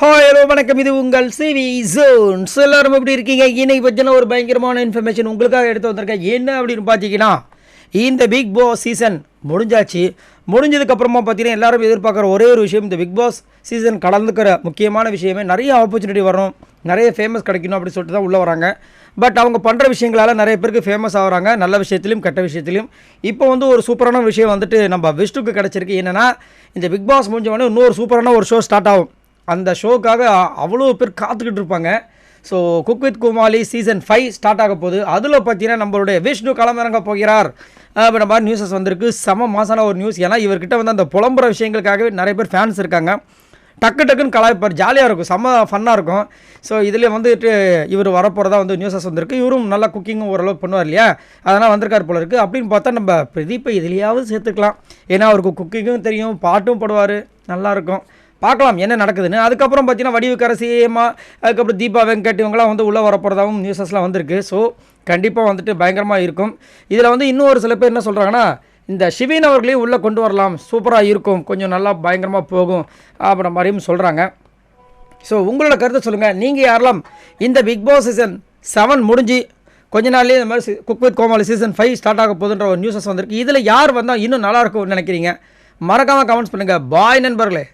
Hi hello வணக்கம். இது உங்கள் சிவி ஜோன்ஸ் எல்லாரும் எப்படி இருக்கீங்க? இன்னைக்கு பற்றின ஒரு பயங்கரமான இன்ஃபர்மேஷன் உங்களுக்காக எடுத்து வந்திருக்கேன். என்ன அப்படின்னு பார்த்தீங்கன்னா இந்த பிக் பாஸ் சீசன் முடிஞ்சாச்சு. முடிஞ்சதுக்கப்புறமா பார்த்தீங்கன்னா எல்லாரும் எதிர்பார்க்குற ஒரே ஒரு விஷயம் இந்த பிக் பாஸ் சீசன் கலந்துக்கிற முக்கியமான விஷயமே நிறைய ஆப்பர்ச்சுனிட்டி வரும் நிறைய ஃபேமஸ் கிடைக்கணும் அப்படின்னு சொல்லிட்டு தான் உள்ளே வராங்க. பட் அவங்க பண்ணுற விஷயங்களால் நிறைய பேருக்கு ஃபேமஸ் ஆகுறாங்க. நல்ல விஷயத்துலையும் கெட்ட விஷயத்துலையும் இப்போ வந்து ஒரு சூப்பரான விஷயம் வந்துட்டு நம்ம விஷ்ணுக்கு கிடச்சிருக்கு. என்னென்னா இந்த பிக் பாஸ் முடிஞ்ச உடனே இன்னொரு சூப்பரான ஒரு ஷோ ஸ்டார்ட் ஆகும். அந்த ஷோக்காக அவ்வளோ பேர் காத்துக்கிட்டு இருப்பாங்க. So cook with Comali season five start ஆக போகுது. அதில் பார்த்தீங்கன்னா நம்மளுடைய விஷ்ணு களமிறங்க போகிறார். அப்படின்ற மாதிரி நியூஸஸ் வந்திருக்கு. செம மாசான ஒரு நியூஸ் ஏன்னா இவர்கிட்ட வந்து அந்த புலம்புற விஷயங்களுக்காகவே நிறைய பேர் ஃபேன்ஸ் இருக்காங்க. டக்கு டக்குன்னு கலாய்ப்பார். ஜாலியாக இருக்கும். செம்ம ஃபன்னாக இருக்கும். ஸோ இதில் வந்துட்டு இவர் வரப்போகிறதா வந்து நியூஸஸ் வந்திருக்கு. இவரும் நல்லா குக்கிங்கும் ஓரளவுக்கு பண்ணுவார் இல்லையா? அதனால் வந்திருக்கார் போல இருக்குது அப்படின்னு பார்த்தா நம்ம பிரதீப்பை இதுலேயாவது சேர்த்துக்கலாம். ஏன்னா அவருக்கு குக்கிங்கும் தெரியும் பாட்டும் பாடுவார். நல்லாயிருக்கும் பார்க்கலாம் என்ன நடக்குதுன்னு. அதுக்கப்புறம் பார்த்தீங்கன்னா வடிவுக்கரசி அதுக்கப்புறம் தீபா வெங்கட் இவங்களாம் வந்து உள்ளே வரப்போகிறதாகவும் நியூஸஸ்லாம் வந்திருக்கு. ஸோ கண்டிப்பாக வந்துட்டு பயங்கரமாக இருக்கும். இதில் வந்து இன்னும் ஒரு சில பேர் என்ன சொல்கிறாங்கன்னா இந்த ஷிவின் அவர்களையும் உள்ளே கொண்டு வரலாம். சூப்பராக இருக்கும். கொஞ்சம் நல்லா பயங்கரமாக போகும் அப்படின்ற மாதிரியும் சொல்கிறாங்க ஸோ உங்களோட கருத்தை சொல்லுங்கள் நீங்கள் யாரெல்லாம் இந்த பிக் பாஸ் சீசன் செவன் முடிஞ்சு கொஞ்ச நாள்லேயே இந்த மாதிரி cook with Comali season five start ஆக போகுதுன்ற ஒரு நியூஸஸ் வந்திருக்கு. இதில் யார் வந்தால் இன்னும் நல்லா இருக்கும்னு நினைக்கிறீங்க? மறக்காமல் கமெண்ட்ஸ் பண்ணுங்கள் பாய் நண்பர்களே.